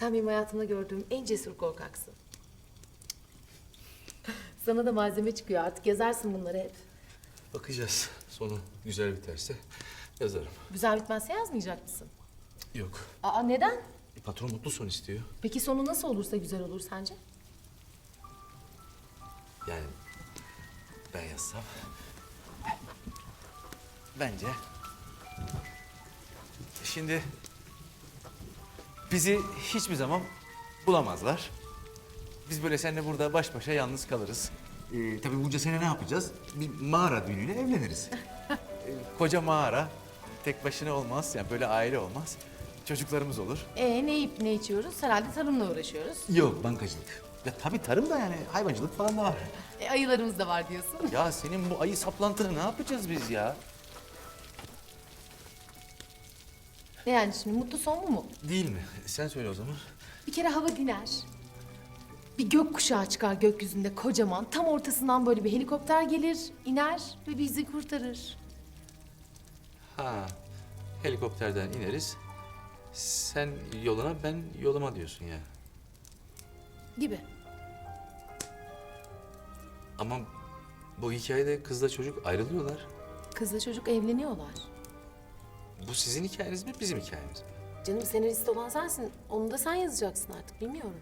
Sen benim hayatımda gördüğüm en cesur korkaksın. Sana da malzeme çıkıyor artık yazarsın bunları hep. Bakacağız. Sonu güzel biterse yazarım. Güzel bitmezse yazmayacak mısın? Yok. Aa neden? E, patron mutlu son istiyor. Peki sonu nasıl olursa güzel olur sence? Yani ben yazsam. Bence. Şimdi bizi hiçbir zaman bulamazlar. Biz böyle seninle burada baş başa yalnız kalırız. Ee, tabii bunca sene ne yapacağız? Bir mağara düğünüyle evleniriz. Ee, koca mağara tek başına olmaz. Yani böyle aile olmaz. Çocuklarımız olur. Ee ne yiyip ne içiyoruz? Herhalde tarımla uğraşıyoruz. Yok bankacılık. Ya tabii tarım da yani hayvancılık falan da var. E, ayılarımız da var diyorsun. Ya senin bu ayı saplantını ne yapacağız biz ya? Ne yani şimdi mutlu son mu mu? Değil mi? Sen söyle o zaman. Bir kere hava diner. Bir gökkuşağı çıkar gökyüzünde kocaman. Tam ortasından böyle bir helikopter gelir, iner ve bizi kurtarır. Ha, helikopterden ineriz. Sen yoluna, ben yoluma diyorsun ya. Gibi. Ama bu hikayede kızla çocuk ayrılıyorlar. Kızla çocuk evleniyorlar. Bu sizin hikayeniz mi, bizim hikayemiz mi? Canım senarist olan sensin. Onu da sen yazacaksın artık bilmiyorum.